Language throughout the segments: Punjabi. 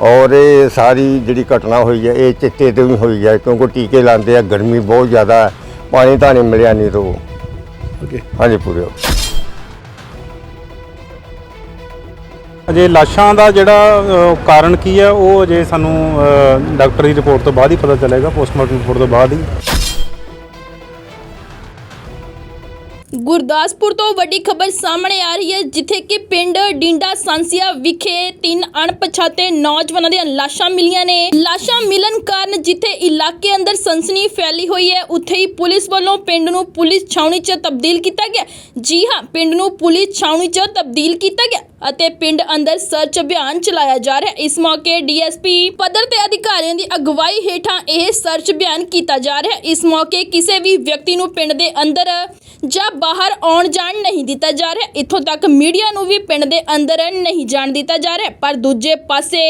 ਔਰ ਇਹ ਸਾਰੀ ਜਿਹੜੀ ਘਟਨਾ ਹੋਈ ਹੈ ਇਹ ਚਿੱਟੇ ਤੋਂ ਹੀ ਹੋਈ ਹੈ ਕਿਉਂਕਿ ਟੀਕੇ ਲਾਉਂਦੇ ਆ ਗਰਮੀ ਬਹੁਤ ਜ਼ਿਆਦਾ ਹੈ ਪਾਣੀ ਤਾਂ ਨਹੀਂ ਮਿਲਿਆ ਨਹੀਂ ਤੋਂ। ਓਕੇ ਹਾਂਜੀ ਪੂਰੇ। ਅਜੇ ਲਾਸ਼ਾਂ ਦਾ ਜਿਹੜਾ ਅ, ਕਾਰਨ ਕੀ ਹੈ ਉਹ ਅਜੇ ਸਾਨੂੰ ਡਾਕਟਰ ਦੀ ਰਿਪੋਰਟ ਤੋਂ ਬਾਅਦ ਹੀ ਪਤਾ ਚੱਲੇਗਾ ਪੋਸਟਮਾਰਟਮ ਰਿਪੋਰਟ ਤੋਂ ਬਾਅਦ ਹੀ। ਗੁਰਦਾਸਪੁਰ ਤੋਂ ਵੱਡੀ ਖਬਰ ਸਾਹਮਣੇ ਆ ਰਹੀ ਹੈ, ਜਿੱਥੇ ਕਿ ਪਿੰਡ ਡਿੰਡਾ ਸਾਂਸੀਆ ਵਿਖੇ ਤਿੰਨ ਅਣਪਛਾਤੇ ਨੌਜਵਾਨਾਂ ਦੀਆਂ ਲਾਸ਼ਾਂ ਮਿਲੀਆਂ ਨੇ। ਲਾਸ਼ਾਂ ਮਿਲਣ ਕਾਰਨ ਜਿੱਥੇ ਇਲਾਕੇ ਅੰਦਰ ਸਨਸਨੀ ਫੈਲੀ ਹੋਈ ਹੈ, ਉੱਥੇ ਹੀ ਪੁਲਿਸ ਵੱਲੋਂ ਪਿੰਡ ਨੂੰ ਪੁਲਿਸ ਛਾਉਣੀ 'ਚ ਤਬਦੀਲ ਕੀਤਾ ਗਿਆ। ਜੀ ਹਾਂ, ਪਿੰਡ ਨੂੰ ਪੁਲਿਸ ਛਾਉਣੀ 'ਚ ਤਬਦੀਲ ਕੀਤਾ ਗਿਆ ਅਤੇ ਪਿੰਡ ਅੰਦਰ ਸਰਚ ਅਭਿਆਨ ਚਲਾਇਆ ਜਾ ਰਿਹਾ। ਹੈ ਇਸ ਮੌਕੇ ਡੀਐਸਪੀ ਪੱਧਰ ਤੇ ਅਧਿਕਾਰੀਆਂ ਦੀ ਅਗਵਾਈ ਹੇਠਾਂ ਇਹ ਸਰਚ ਅਭਿਆਨ ਕੀਤਾ ਜਾ ਰਿਹਾ। ਹੈ ਇਸ ਮੌਕੇ ਕਿਸੇ ਵੀ ਵਿਅਕਤੀ ਨੂੰ ਪਿੰਡ ਦੇ ਅੰਦਰ ਜਾਂ ਬਾਹਰ ਆਉਣ ਜਾਣ ਨਹੀਂ ਦਿੱਤਾ ਜਾ ਰਿਹਾ। ਇੱਥੋਂ ਤੱਕ ਮੀਡੀਆ ਨੂੰ ਵੀ ਪਿੰਡ ਦੇ ਅੰਦਰ ਨਹੀਂ ਜਾਣ ਦਿੱਤਾ ਜਾ ਰਿਹਾ। ਪਰ ਦੂਜੇ ਪਾਸੇ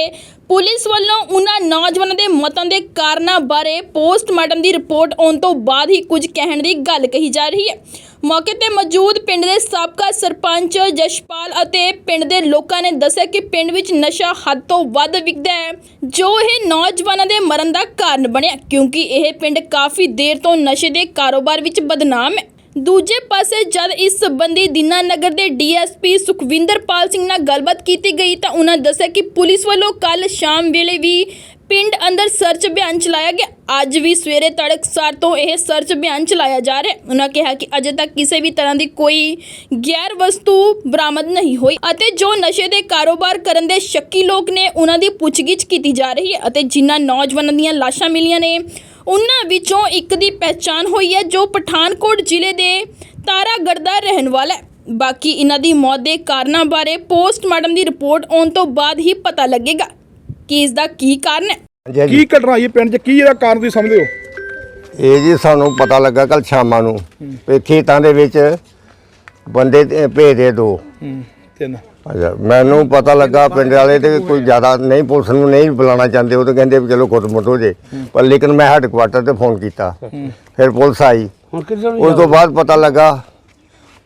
ਪੁਲਿਸ ਵੱਲੋਂ ਉਹਨਾਂ ਨੌਜਵਾਨਾਂ ਦੇ ਮਤਾਂ ਦੇ ਕਾਰਨਾਂ ਬਾਰੇ ਪੋਸਟਮਾਰਟਮ ਦੀ ਰਿਪੋਰਟ ਆਉਣ ਤੋਂ ਬਾਅਦ ਹੀ ਕੁਝ ਕਹਿਣ ਦੀ ਗੱਲ ਕਹੀ ਜਾ ਰਹੀ ਹੈ। ਮੌਕੇ ਤੇ ਮੌਜੂਦ ਪਿੰਡ ਦੇ ਸਾਬਕਾ ਸਰਪੰਚ ਜਸ਼ਪਾਲ ਅਤੇ ਪਿੰਡ ਦੇ ਲੋਕਾਂ ਨੇ ਦੱਸਿਆ ਕਿ ਪਿੰਡ ਵਿੱਚ ਨਸ਼ਾ ਹੱਦ ਤੋਂ ਵੱਧ ਵਿਕਦਾ ਹੈ, ਜੋ ਇਹ ਨੌਜਵਾਨਾਂ ਦੇ ਮਰਨ ਦਾ ਕਾਰਨ ਬਣਿਆ। ਕਿਉਂਕਿ ਇਹ ਪਿੰਡ ਕਾਫੀ ਦੇਰ ਤੋਂ ਨਸ਼ੇ ਦੇ ਕਾਰੋਬਾਰ ਵਿੱਚ ਬਦਨਾਮ ਹੈ। ਦੂਜੇ ਪਾਸੇ ਜਦ ਇਸ ਸੰਬੰਧੀ ਦੀਨਾਨਗਰ ਦੇ ਡੀਐਸਪੀ ਸੁਖਵਿੰਦਰਪਾਲ ਸਿੰਘ ਨਾਲ ਗੱਲਬਾਤ ਕੀਤੀ ਗਈ ਤਾਂ ਉਹਨਾਂ ਦੱਸਿਆ ਕਿ ਪੁਲਿਸ ਵੱਲੋਂ ਕੱਲ ਸ਼ਾਮ ਵੇਲੇ ਵੀ ਪਿੰਡ ਅੰਦਰ ਸਰਚ ਅਭਿਆਨ ਚਲਾਇਆ ਗਿਆ। ਅੱਜ ਵੀ ਸਵੇਰੇ ਤੜਕਸਾਰ ਤੋਂ ਇਹ ਸਰਚ ਅਭਿਆਨ ਚਲਾਇਆ ਜਾ ਰਿਹਾ ਹੈ। ਉਹਨਾਂ ਕਿਹਾ ਕਿ ਅਜੇ ਤੱਕ ਕਿਸੇ ਵੀ ਤਰ੍ਹਾਂ ਦੀ ਕੋਈ ਗੈਰ ਵਸਤੂ ਬਰਾਮਦ ਨਹੀਂ ਹੋਈ ਅਤੇ ਜੋ ਨਸ਼ੇ ਦੇ ਕਾਰੋਬਾਰ ਕਰਨ ਦੇ ਸ਼ੱਕੀ ਲੋਕ ਨੇ, ਉਹਨਾਂ ਦੀ ਪੁੱਛਗਿੱਛ ਕੀਤੀ ਜਾ ਰਹੀ ਹੈ ਅਤੇ ਜਿਨ੍ਹਾਂ ਨੌਜਵਾਨਾਂ ਦੀਆਂ ਲਾਸ਼ਾਂ ਮਿਲੀਆਂ ਨੇ ਉਹਨਾਂ ਵਿੱਚੋਂ ਇੱਕ ਦੀ ਪਹਿਚਾਣ ਹੋਈ ਹੈ ਜੋ ਪਠਾਨਕੋਟ ਜ਼ਿਲ੍ਹੇ ਦੇ ਤਾਰਾਗੜ੍ਹ ਦਾ ਰਹਿਣ ਵਾਲਾ ਹੈ। ਬਾਕੀ ਇਹਨਾਂ ਦੀ ਮੌਤ ਦੇ ਕਾਰਨਾਂ ਬਾਰੇ ਪੋਸਟਮਾਰਟਮ ਦੀ ਰਿਪੋਰਟ ਆਉਣ ਤੋਂ ਬਾਅਦ ਹੀ ਪਤਾ ਲੱਗੇਗਾ। ਕਿ ਇਸ ਦਾ ਕੀ ਕਾਰਨ ਹੈ? ਹਾਂਜੀ ਹਾਂਜੀ। ਕੀ ਘਟਨਾ ਹੋਈ ਹੈ ਪਿੰਡ 'ਚ? ਕੀ ਇਹਦਾ ਕਾਰਨ ਤੁਸੀਂ ਸਮਝਦੇ ਹੋ? ਇਹ ਜੀ ਸਾਨੂੰ ਪਤਾ ਲੱਗਾ ਕੱਲ ਸ਼ਾਮਾਂ ਨੂੰ। ਵੀ ਖੇਤਾਂ ਦੇ ਵਿੱਚ ਬੰਦੇ ਤੇ ਭੇਜਦੇ ਦੋ। ਹੂੰ ਤਿੰਨ। ਅੱਛਾ ਮੈਨੂੰ ਪਤਾ ਲੱਗਾ ਪਿੰਡ ਵਾਲੇ ਤੇ ਕੋਈ ਜ਼ਿਆਦਾ ਨਹੀਂ ਪੁਲਿਸ ਨੂੰ ਨਹੀਂ ਬੁਲਾਉਣਾ ਚਾਹੁੰਦੇ ਉਹ ਤਾਂ ਕਹਿੰਦੇ ਵੀ ਚਲੋ ਖੁਦ ਹੋ ਜੇ। ਪਰ ਲੇਕਿਨ ਮੈਂ ਹੈਡਕੁਆਟਰ ਤੇ ਫੋਨ ਕੀਤਾ। ਫਿਰ ਪੁਲਿਸ ਆਈ। ਉਸ ਤੋਂ ਬਾਅਦ ਪਤਾ ਲੱਗਾ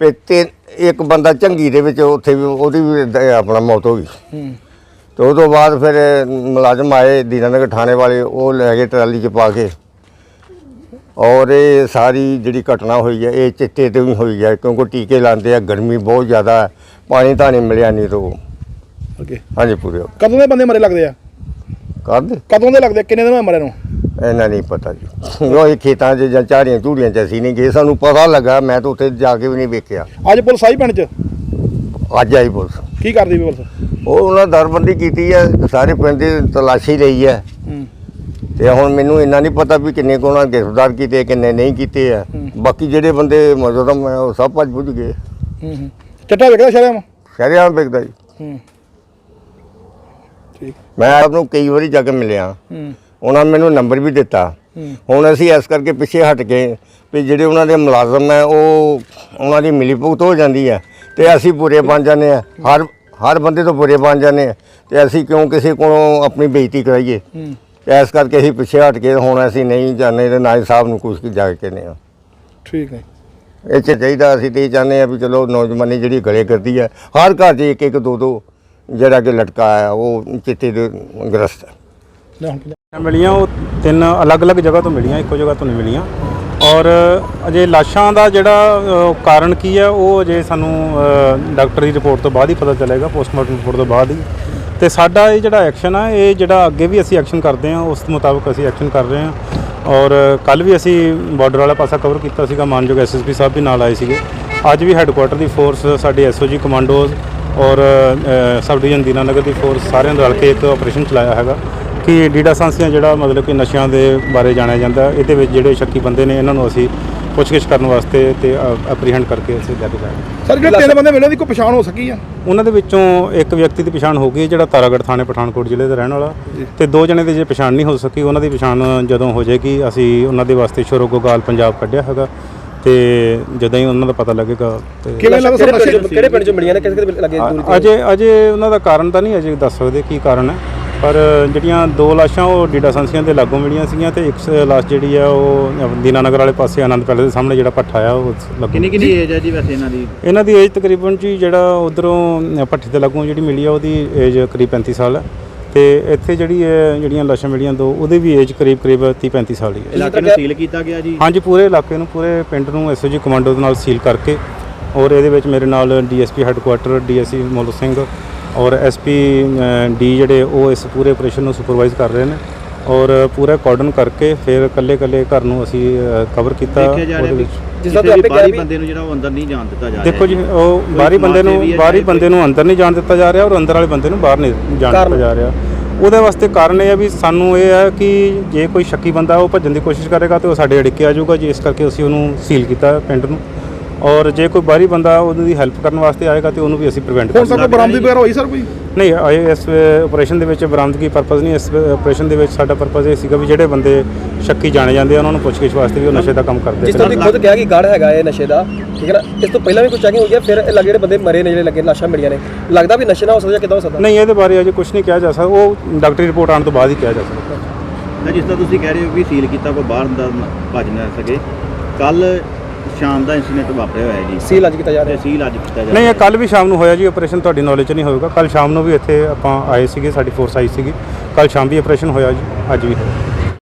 ਵੀ ਤੇ ਇੱਕ ਬੰਦਾ ਝੰਗੀ ਦੇ ਵਿੱਚ ਉੱਥੇ ਵੀ ਉਹਦੀ ਵੀ ਦ- ਆਪਣਾ ਮੌਤ ਹੋ ਗਈ। ਤੇ ਉਹ ਤੋਂ ਬਾਅਦ ਫਿਰ ਮੁਲਾਜ਼ਮ ਆਏ ਦੀਨਾਨਗਰ ਥਾਣੇ ਵਾਲੇ ਉਹ ਲੈ ਗਏ ਟਰਾਲੀ 'ਚ ਪਾ ਕੇ। ਔਰ ਇਹ ਸਾਰੀ ਜਿਹੜੀ ਘਟਨਾ ਹੋਈ ਹੈ ਇਹ ਚਿੱਟੇ ਤੋਂ ਹੀ ਹੋਈ ਹੈ ਕਿਉਂਕਿ ਟੀਕੇ ਲਾਉਂਦੇ ਆ ਗਰਮੀ ਬਹੁਤ ਜ਼ਿਆਦਾ ਹੈ। ਪਾਣੀ ਤਾਂ ਨਹੀਂ ਮਿਲਿਆ ਨਹੀਂ ਤੋਂ ਓਕੇ ਹਾਂਜੀ ਪੂਰੇ ਹੋ ਕਦੋਂ ਦੇ ਬੰਦੇ ਮਰੇ ਲੱਗਦੇ ਆ? ਕਰਦੇ ਕਦੋਂ ਦੇ ਲੱਗਦੇ ਆ? ਕਿੰਨੇ ਦਿਨ ਹੋਏ ਮਰੇ ਨੂੰ? ਇਹਨਾਂ ਨਹੀਂ ਪਤਾ ਜੀ। ਉਹ ਇਹ ਖੇਤਾਂ 'ਚ ਜਾਂ ਝਾੜੀਆਂ ਝੂੜੀਆਂ 'ਚ ਅਸੀਂ ਨਹੀਂ ਗਏ ਸਾਨੂੰ ਪਤਾ ਲੱਗਾ ਮੈਂ ਤਾਂ ਉੱਥੇ ਜਾ ਕੇ ਵੀ ਨਹੀਂ ਵੇਖਿਆ। ਅੱਜ ਪੁਲਿਸ ਆਈ ਪਿੰਡ 'ਚ? ਅੱਜ ਆਈ ਪੁਲਿਸ। ਕੀ ਕਰਦੀ ਪੁਲਿਸ? ਉਹ ਉਹਨਾਂ ਦਰਬੰਦੀ ਕੀਤੀ ਹੈ ਸਾਰੇ ਪਿੰਡ ਦੀ ਤਲਾਸ਼ੀ ਲਈ ਹੈ ਹੂੰ। ਤੇ ਹੁਣ ਮੈਨੂੰ ਇੰਨਾ ਨਹੀਂ ਪਤਾ ਵੀ ਕਿੰਨੇ ਕੋਲ ਉਹਨਾਂ ਗ੍ਰਿਫਤਾਰ ਕੀਤੇ ਕਿੰਨੇ ਨਹੀਂ ਕੀਤੇ ਆ। ਬਾਕੀ ਜਿਹੜੇ ਬੰਦੇ ਮੌਜੂਦਾ ਮੈਂ ਉਹ ਸਭ ਭੱਜ ਭੁੱਜ ਗਏ। ਹੂੰ ਹੂੰ। ਚਿੱਟਾ ਵੇਖਦਾ ਸ਼ਰਿਆਮ ਸ਼ਰਿਆਮ ਵਿਕਦਾ ਜੀ। ਹੂੰ। ਠੀਕ। ਮੈਂ ਆਪ ਨੂੰ ਕਈ ਵਾਰੀ ਜਾ ਕੇ ਮਿਲਿਆ। ਹੂੰ। ਉਹਨਾਂ ਨੇ ਮੈਨੂੰ ਨੰਬਰ ਵੀ ਦਿੱਤਾ। ਹੂੰ। ਹੁਣ ਅਸੀਂ ਇਸ ਕਰਕੇ ਪਿੱਛੇ ਹਟ ਕੇ ਵੀ ਜਿਹੜੇ ਉਹਨਾਂ ਦੇ ਮੁਲਾਜ਼ਮ ਹੈ ਉਹ ਉਹਨਾਂ ਦੀ ਮਿਲੀ ਭੁਗਤ ਹੋ ਜਾਂਦੀ ਹੈ ਤੇ ਅਸੀਂ ਬੁਰੇ ਬਣ ਜਾਂਦੇ ਆ ਹਰ ਹਰ ਬੰਦੇ ਤੋਂ ਬੁਰੇ ਬਣ ਜਾਂਦੇ ਆ ਤੇ ਅਸੀਂ ਕਿਉਂ ਕਿਸੇ ਕੋਲੋਂ ਆਪਣੀ ਬੇਇੱਜ਼ਤੀ ਕਰਾਈਏ? ਹੂੰ। ਤੇ ਇਸ ਕਰਕੇ ਅਸੀਂ ਪਿੱਛੇ ਹਟ ਕੇ ਹੁਣ ਅਸੀਂ ਨਹੀਂ ਜਾਂਦੇ ਤੇ ਨਾ ਹੀ ਸਾਹਿਬ ਨੂੰ ਕੁਝ ਜਾ ਕੇ ਆ ਠੀਕ ਹੈ। ਇਹ 'ਚ ਚਾਹੀਦਾ ਅਸੀਂ ਤੇ ਇਹ ਚਾਹੁੰਦੇ ਆ ਵੀ ਚਲੋ ਨੌਜਵਾਨੀ ਜਿਹੜੀ ਗਲੇ ਕਰਦੀ ਹੈ ਹਰ ਘਰ 'ਚ ਇੱਕ ਇੱਕ ਦੋ ਦੋ ਜਿਹੜਾ ਕਿ ਲਟਕਾ ਹੈ ਉਹ ਚਿੱਟੇ ਦੇ ਗ੍ਰਸਤ ਹੈ। ਲੈ ਮਿਲੀਆਂ ਉਹ ਤਿੰਨ ਅਲੱਗ-ਅਲੱਗ ਜਗ੍ਹਾ ਤੋਂ ਮਿਲੀਆਂ ਇੱਕੋ ਜਗ੍ਹਾ ਤੋਂ ਨਹੀਂ ਮਿਲੀਆਂ। ਔਰ ਅਜੇ ਲਾਸ਼ਾਂ ਦਾ ਜਿਹੜਾ ਅ, ਕਾਰਨ ਕੀ ਹੈ ਉਹ ਅਜੇ ਸਾਨੂੰ ਅ, ਡਾਕਟਰ ਦੀ ਰਿਪੋਰਟ ਤੋਂ ਬਾਅਦ ਹੀ ਪਤਾ ਚੱਲੇਗਾ ਪੋਸਟਮਾਰਟਮ ਰਿਪੋਰਟ ਤੋਂ ਬਾਅਦ ਹੀ। ਤੇ ਸਾਡਾ ਇਹ ਜਿਹੜਾ ਐਕਸ਼ਨ ਆ ਇਹ ਜਿਹੜਾ ਅੱਗੇ ਵੀ ਅਸੀਂ ਐਕਸ਼ਨ ਕਰਦੇ ਹਾਂ ਉਸ ਮੁਤਾਬਕ ਅਸੀਂ ਐਕਸ਼ਨ ਕਰ ਰਹੇ ਹਾਂ। ਔਰ ਕੱਲ ਵੀ ਅਸੀਂ ਬਾਰਡਰ ਵਾਲਾ ਪਾਸਾ ਕਵਰ ਕੀਤਾ ਸੀਗਾ, ਮਾਨਯੋਗ ਐਸਐਸਪੀ ਸਾਹਿਬ ਵੀ ਨਾਲ ਆਏ ਸੀਗੇ। ਅੱਜ ਵੀ ਹੈੱਡਕੁਆਟਰ ਦੀ ਫੋਰਸ ਸਾਡੇ ਐਸਓਜੀ ਕਮਾਂਡੋਜ਼ ਔਰ ਸਬ ਡਿਵੀਜ਼ਨ ਦੀਨਾਨਗਰ ਦੀ ਫੋਰਸ ਸਾਰਿਆਂ ਨੇ ਰਲ ਕੇ ਇੱਕ ਆਪਰੇਸ਼ਨ ਚਲਾਇਆ ਹੈਗਾ। ਕਿ ਡੀਡਾ ਸਾਂਸੀਆਂ ਜਿਹੜਾ ਮਤਲਬ ਕਿ ਨਸ਼ਿਆਂ ਦੇ ਬਾਰੇ ਜਾਣਿਆ ਜਾਂਦਾ, ਇਹਦੇ ਵਿੱਚ ਜਿਹੜੇ ਸ਼ੱਕੀ ਬੰਦੇ ਨੇ, ਇਹਨਾਂ ਨੂੰ ਅਸੀਂ ਪੁੱਛਗਿੱਛ ਕਰਨ ਵਾਸਤੇ ਤੇ ਐਪਰੀਹੈਂਡ ਕਰਕੇ ਅਸੀਂ ਲੈ ਕੇ ਜਾਵਾਂਗੇ ਸਰ ਜਿਹੜੇ ਤਿੰਨ ਬੰਦੇ ਮਿਲੇ ਦੀ ਕੋਈ ਪਛਾਣ ਹੋ ਸਕੀ ਆ? ਉਹਨਾਂ ਦੇ ਵਿੱਚੋਂ ਇੱਕ ਵਿਅਕਤੀ ਦੀ ਪਛਾਣ ਹੋ ਗਈ ਜਿਹੜਾ ਤਾਰਾਗੜ੍ਹ ਥਾਣੇ ਪਠਾਨਕੋਟ ਜ਼ਿਲ੍ਹੇ ਦਾ ਰਹਿਣ ਵਾਲਾ। ਤੇ ਦੋ ਜਣੇ ਦੀ ਜੇ ਪਛਾਣ ਨਹੀਂ ਹੋ ਸਕੀ ਉਹਨਾਂ ਦੀ ਪਛਾਣ ਜਦੋਂ ਹੋ ਜਾਏਗੀ ਅਸੀਂ ਉਹਨਾਂ ਦੇ ਵਾਸਤੇ ਸ਼ੁਰੋਗੋਗਾਲ ਪੰਜਾਬ ਕੱਢਿਆ ਹੈਗਾ। ਤੇ ਜਦੋਂ ਹੀ ਉਹਨਾਂ ਦਾ ਪਤਾ ਲੱਗੇਗਾ ਤੇ ਕਿਵੇਂ ਲੱਗਦਾ ਸਰ ਨਸ਼ੇ ਕਿਹੜੇ ਪਿੰਡ ਚੋਂ ਮਿਲੀਆਂ ਨੇ? ਕਿਸ ਕਿਸ ਲੱਗੇ ਦੂਰੀ ਅਜੇ ਅਜੇ ਉਹਨਾਂ ਦਾ ਕਾਰਨ ਤਾਂ ਨਹੀਂ ਅਜੇ ਦੱਸ ਸਕਦੇ ਕੀ ਕਾਰਨ ਹੈ। ਪਰ ਜਿਹੜੀਆਂ ਦੋ ਲਾਸ਼ਾਂ ਉਹ ਡੀਡਾ ਸੰਸੀਆਂ ਦੇ ਲਾਗੋਂ ਮਿਲੀਆਂ ਸੀਗੀਆਂ ਤੇ ਇੱਕ ਲਾਸ਼ ਜਿਹੜੀ ਆ ਉਹ ਦੀਨਾਨਗਰ ਵਾਲੇ ਪਾਸੇ ਆਨੰਦ ਪੈਲੇਸ ਦੇ ਸਾਹਮਣੇ ਜਿਹੜਾ ਪੱਠਾ ਆ ਉਹ ਲਾਗੋਂ ਕਿੰਨੀ ਕਿੰਨੀ ਏਜ ਹੈ ਜੀ ਵੈਸੇ ਇਹਨਾਂ ਦੀ? ਇਹਨਾਂ ਦੀ ਏਜ ਤਕਰੀਬਨ ਜੀ ਜਿਹੜਾ ਉਧਰੋਂ ਭੱਠੀ ਦੇ ਲਾਗੋਂ ਜਿਹੜੀ ਮਿਲੀ ਆ ਉਹਦੀ ਏਜ ਕਰੀਬ 35 ਸਾਲ ਹੈ ਤੇ ਇੱਥੇ ਜਿਹੜੀ ਇਹ ਜਿਹੜੀਆਂ ਲਾਸ਼ਾਂ ਮਿਲੀਆਂ ਦੋ ਉਹਦੇ ਵੀ ਏਜ ਕਰੀਬ ਕਰੀਬ 30 35 ਸਾਲ ਦੀ ਹੈ ਇਲਾਕੇ ਨੂੰ ਸੀਲ ਕੀਤਾ ਗਿਆ ਜੀ? ਹਾਂਜੀ ਪੂਰੇ ਇਲਾਕੇ ਨੂੰ ਪੂਰੇ ਪਿੰਡ ਨੂੰ ਐਸਓਜੀ ਕਮਾਂਡੋ ਦੇ ਨਾਲ ਸੀਲ ਕਰਕੇ ਔਰ ਇਹਦੇ ਵਿੱਚ ਮੇਰੇ ਨਾਲ DSP headquarter DSP Mol Singh ਔਰ ਐਸਪੀ ਡੀ ਜਿਹੜੇ ਉਹ ਇਸ ਪੂਰੇ ਆਪਰੇਸ਼ਨ ਨੂੰ ਸੁਪਰਵਾਈਜ਼ ਕਰ ਰਹੇ ਨੇ ਔਰ ਪੂਰਾ ਕਾਰਡਨ ਕਰਕੇ ਫਿਰ ਕੱਲੇ ਕੱਲੇ ਘਰ ਨੂੰ ਅਸੀਂ ਕਵਰ ਕੀਤਾ ਦੇਖਿਆ ਜਾ ਰਿਹਾ ਉਹਦੇ ਵੀ ਵਿੱਚ। ਜਿਸ ਤਰ੍ਹਾਂ ਤੁਸੀਂ ਬਾਹਰੀ ਬੰਦੇ ਨੂੰ ਜਿਹੜਾ ਉਹ ਅੰਦਰ ਨਹੀਂ ਜਾਣ ਦਿੱਤਾ ਜਾ ਰਿਹਾ ਦੇਖੋ ਜੀ। ਉਹ ਬਾਹਰੀ ਬੰਦੇ ਨੂੰ ਬਾਹਰੀ ਬੰਦੇ ਨੂੰ ਅੰਦਰ ਨਹੀਂ ਜਾਣ ਦਿੱਤਾ ਜਾ ਰਿਹਾ ਔਰ ਅੰਦਰ ਵਾਲੇ ਬੰਦੇ ਨੂੰ ਬਾਹਰ ਨਹੀਂ ਜਾਣ ਦਿੱਤਾ ਜਾ ਰਿਹਾ। ਉਹਦੇ ਵਾਸਤੇ ਕਾਰਨ ਇਹ ਹੈ ਵੀ ਸਾਨੂੰ ਇਹ ਹੈ ਕਿ ਜੇ ਕੋਈ ਸ਼ੱਕੀ ਬੰਦਾ ਉਹ ਭੱਜਣ ਦੀ ਕੋਸ਼ਿਸ਼ ਕਰੇਗਾ ਤੇ ਉਹ ਸਾਡੇ ਅੜਿੱਕੇ ਆ ਜਾਊਗਾ ਜੀ ਇਸ ਕਰਕੇ ਅਸੀਂ ਉਹਨੂੰ ਸੀਲ ਕੀਤਾ ਪਿੰਡ ਨੂੰ। ਔਰ ਜੇ ਕੋਈ ਬਾਹਰੀ ਬੰਦਾ ਉਹਦੀ ਹੈਲਪ ਕਰਨ ਵਾਸਤੇ ਆਏਗਾ ਤੇ ਉਹਨੂੰ ਵੀ ਅਸੀਂ ਪ੍ਰੀਵੈਂਟ ਹੁਣ ਕਰ ਤੱਕ ਬਰਾਮਦੀ ਵਗੈਰਾ ਹੋਈ ਸਰ ਕੋਈ? ਨਹੀਂ ਇਹ ਇਸ ਆਪਰੇਸ਼ਨ ਦੇ ਵਿੱਚ ਬਰਾਮਦਗੀ ਪਰਪਸ ਨਹੀਂ ਇਸ ਆਪਰੇਸ਼ਨ ਦੇ ਵਿੱਚ ਸਾਡਾ ਪਰਪਸ ਇਹ ਸੀਗਾ ਵੀ ਜਿਹੜੇ ਬੰਦੇ ਸ਼ੱਕੀ ਜਾਣੇ ਜਾਂਦੇ ਆ ਉਹਨਾਂ ਨੂੰ ਪੁੱਛਗਿੱਛ ਵਾਸਤੇ ਵੀ ਉਹ ਨਸ਼ੇ ਦਾ ਕੰਮ ਕਰਦੇ ਜਿਸ ਤਰ੍ਹਾਂ। ਤੁਸੀਂ ਖੁਦ ਕਿਹਾ ਕਿ ਗੜ ਹੈਗਾ ਇਹ ਨਸ਼ੇ ਦਾ ਠੀਕ ਹੈ ਨਾ? ਇਸ ਤੋਂ ਪਹਿਲਾਂ ਵੀ ਕੁਝ ਚੈਕਿੰਗ ਹੋਈ ਹੈ? ਫਿਰ ਇਹ ਲੱਗੇ ਜਿਹੜੇ ਬੰਦੇ ਮਰੇ ਨੇ ਜਿਹੜੇ ਲੱਗੇ ਲਾਸ਼ਾਂ ਮਿਲੀਆਂ ਨੇ ਲੱਗਦਾ ਵੀ ਨਸ਼ੇ ਨਾ ਹੋ ਸਕਦਾ ਕਿੱਦਾਂ ਹੋ ਸਕਦਾ? ਨਹੀਂ ਇਹਦੇ ਬਾਰੇ ਅਜੇ ਕੁਝ ਨਹੀਂ ਕਿਹਾ ਜਾ ਸਕਦਾ। ਉਹ ਡਾਕਟਰੀ ਰਿਪੋਰਟ ਆਉਣ ਤੋਂ ਬਾਅਦ ਹੀ ਕਿਹਾ ਜਾ ਸਕਦਾ। ਜਿਸ ਤਰ੍ਹਾਂ ਤੁਸੀਂ ਕਹਿ ਰਹੇ ਹੋ ਵੀ ਸੀਲ ਕੀਤਾ ਕੋਈ ਬਾਹਰ ਨਾ- ਭੱਜ ਨਾ ਸਕੇ। ਕੱਲ ਸ਼ਾਮ ਦਾ ਇਨਸੀਡੈਂਟ ਵਾਪਰਿਆ ਹੋਇਆ ਜੀ। ਸੀਲ ਅੱਜ ਕੀਤਾ ਜਾ ਰਿਹਾ। ਸੀਲ ਅੱਜ ਕੀਤਾ ਜਾ ਨਹੀਂ ਰਿਹਾ। ਇਹ ਕੱਲ ਵੀ ਸ਼ਾਮ ਨੂੰ ਹੋਇਆ ਜੀ ਆਪਰੇਸ਼ਨ ਤੁਹਾਡੀ ਨੌਲੇਜ 'ਚ ਨਹੀਂ ਹੋਊਗਾ ਕੱਲ ਸ਼ਾਮ ਨੂੰ ਵੀ ਇੱਥੇ ਆਪਾਂ ਆਏ ਸੀਗੇ ਸਾਡੀ ਫੋਰਸ ਆਈ ਸੀਗੀ। ਕੱਲ ਸ਼ਾਮ ਵੀ ਆਪਰੇਸ਼ਨ ਹੋਇਆ ਜੀ ਅੱਜ ਵੀ ਹੋਇਆ।